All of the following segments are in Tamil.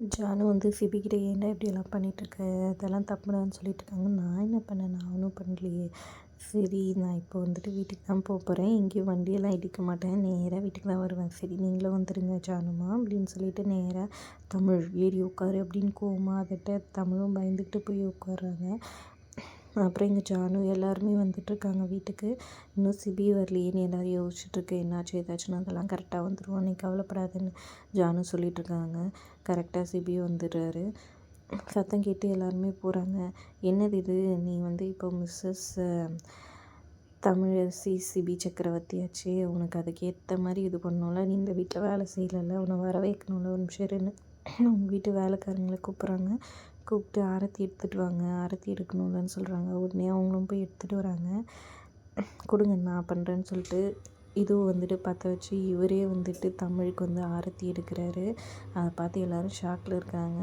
ஜானு வந்து சிபிக்கிட்ட ஏன்டா இப்படியெல்லாம் பண்ணிகிட்ருக்க அதெல்லாம் தப்புடான்னு சொல்லிட்டு இருக்காங்க நான் என்ன பண்ணேன்? நான் ஒன்றும் பண்ணலையே. சரி நான் இப்போ வந்துட்டு வீட்டுக்கு தான் போக போகிறேன் எங்கேயும் வண்டியெல்லாம் இடிக்க மாட்டேன். நேராக வீட்டுக்கு தான் வருவேன். சரி நீங்களும் வந்துடுங்க ஜானுமா அப்படின்னு சொல்லிட்டு நேராக தமிழ் ஏறி உட்காரு அப்படின்னு கோமா அதட்ட தமிழும் பயந்துக்கிட்டு போய் உட்காடுறாங்க அப்புறம் எங்கள் ஜானு எல்லாருமே வந்துட்டுருக்காங்க வீட்டுக்கு. இன்னும் சிபி வரலையேன்னு எல்லோரும் யோசிச்சுட்ருக்கு என்னாச்சு ஏதாச்சும் அதெல்லாம் கரெக்டாக வந்துடுவோம் நீ கவலைப்படாதுன்னு ஜானு சொல்லிகிட்ருக்காங்க கரெக்டாக சிபி வந்துடுறாரு. சத்தம் கேட்டு எல்லாருமே போகிறாங்க என்னது இது? நீ வந்து இப்போ மிஸ்ஸஸ் தமிழரசி சிபி சக்கரவர்த்தியாச்சு உனக்கு அதுக்கேற்ற மாதிரி இது பண்ணோம்ல நீ இந்த வீட்டில் வேலை செய்யலைல்ல உன்னை வர வைக்கணும்ல ஒரு நிமிஷம் இருன்னு உங்கள் வீட்டு வேலைக்காரங்களை கூப்பிட்றாங்க. கூப்பிட்டு ஆரத்தி எடுத்துகிட்டு வாங்க ஆரத்தி எடுக்கணும்லன்னு சொல்கிறாங்க உடனே அவங்களும் போய் எடுத்துகிட்டு வராங்க. கொடுங்க நான் பண்ணுறேன்னு சொல்லிட்டு இதுவும் வந்துட்டு பற்ற வச்சு இவரே வந்துட்டு தமிழுக்கு வந்து ஆரத்தி எடுக்கிறாரு. அதை பார்த்து எல்லோரும் ஷாக்கில் இருக்காங்க.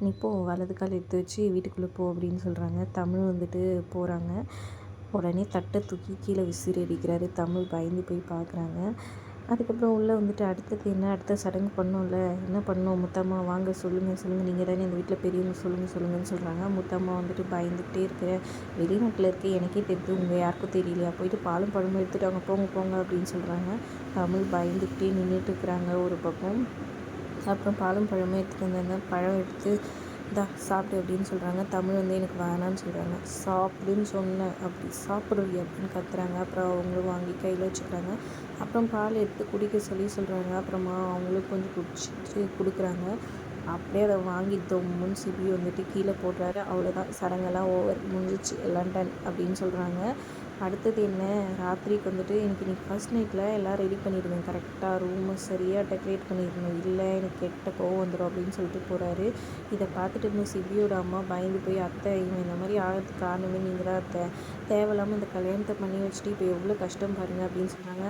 நீ போ வலது கால் எடுத்து வச்சு வீட்டுக்குள்ளே போ அப்படின்னு சொல்கிறாங்க தமிழ் வந்துட்டு போகிறாங்க உடனே தட்டை தூக்கி கீழே விசிறி அடிக்கிறாரு. தமிழ் பயந்து போய் பார்க்குறாங்க. அதுக்கப்புறம் உள்ளே வந்துட்டு அடுத்தது என்ன? அடுத்த சடங்கு பண்ணோம்ல? என்ன பண்ணோம்? முத்தம்மா வாங்க சொல்லுங்கள் சொல்லுங்கள் நீங்கள் தானே இந்த வீட்டில் பெரியவங்க சொல்லுங்கள் சொல்லுங்கன்னு சொல்கிறாங்க முத்தம்மா வந்துட்டு பயந்துகிட்டே இருக்கிற வெளிநாட்டில் இருக்க எனக்கே தெரியுது உங்கள் யாருக்கும் தெரியலையா? போயிட்டு பாலும் பழமும் எடுத்துகிட்டு அவங்க போங்க போங்க அப்படின்னு சொல்கிறாங்க தமிழ் பயந்துக்கிட்டே நின்றுட்டு இருக்கிறாங்க ஒரு பக்கம். அப்புறம் பாலும் பழமும் எடுத்துகிட்டு வந்தாங்க. பழம் எடுத்து தா சாப்பிடு அப்படின்னு சொல்கிறாங்க தமிழ் வந்து எனக்கு வேணான்னு சொல்கிறாங்க சாப்பிடுன்னு சொன்னேன் அப்படி சாப்பிடுவியா அப்படின்னு கத்துறாங்க. அப்புறம் அவங்களும் வாங்கி கையில் வச்சுக்கிறாங்க. அப்புறம் பால் எடுத்து குடிக்க சொல்லி சொல்கிறாங்க அப்புறமா அவங்களும் கொஞ்சம் குடிச்சிட்டு கொடுக்குறாங்க. அப்படியே அதை வாங்கி தொம்முன்னு சிபி வந்துட்டு கீழே போடுறாரு. அவ்வளோதான் சடங்கெல்லாம் ஓவர் முடிஞ்சிச்சு. எல்லாம் டன் அப்படின்னு சொல்கிறாங்க அடுத்தது என்ன? ராத்திரிக்கு வந்துட்டு எனக்கு இன்றைக்கி ஃபஸ்ட் நைட்டில் எல்லாம் ரெடி பண்ணியிருந்தேன் கரெக்டாக ரூமை சரியாக டெக்கரேட் பண்ணியிருந்தேன் இல்லை எனக்கு கெட்ட கோவம் வந்துடும் அப்படின்னு சொல்லிட்டு போகிறாரு இதை பார்த்துட்டு இருந்த சிபியோட அம்மா பயந்து போய் அத்தை இவன் இந்த மாதிரி ஆகிறதுக்கு காரணமே நீங்கள் தான் அத்தை. தேவையில்லாமல் இந்த கல்யாணத்தை பண்ணி வச்சுட்டு இப்போ எவ்வளோ கஷ்டம் பாருங்கள் அப்படின்னு சொன்னாங்க.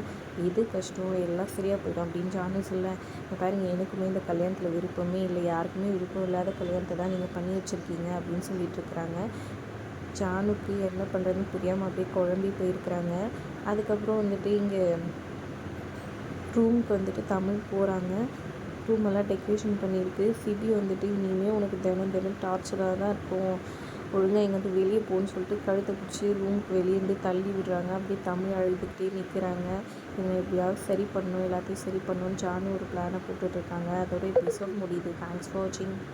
எது கஷ்டம்? எல்லாம் சரியாக போயிடும் அப்படின்னு ஜானு சொல்ல பாருங்கள் எனக்குமே இந்த கல்யாணத்தில் விருப்பமே இல்லை. யாருக்குமே விருப்பம் இல்லாத கல்யாணத்தை தான் நீங்கள் பண்ணி வச்சுருக்கீங்க அப்படின்னு சொல்லிட்டு இருக்கிறாங்க. ஜானுக்கு என்ன பண்ணுறதுன்னு புரியாமல் அப்படியே குழம்பி போயிருக்கிறாங்க. அதுக்கப்புறம் வந்துட்டு இங்கே ரூமுக்கு வந்துட்டு தமிழ் போகிறாங்க ரூமெல்லாம் டெக்கரேஷன் பண்ணியிருக்கு. சிபி வந்துட்டு இனிமேல் உனக்கு தினம் தினம் டார்ச்சராக தான் இருக்கும். ஒழுங்காக எங்கேருந்து வெளியே போன்னு சொல்லிட்டு கழுத்தை பிடிச்சி ரூமுக்கு வெளியேருந்து தள்ளி விடுறாங்க. அப்படியே தமிழ் அழுதுகிட்டே நிற்கிறாங்க. இவங்க எப்படியாவது சரி பண்ணணும் எல்லாத்தையும் சரி பண்ணணும்னு ஜானு ஒரு பிளானை போட்டுட்ருக்காங்க அதோட எபிசோட் முடியுது. தேங்க்ஸ் ஃபார் வாட்சிங்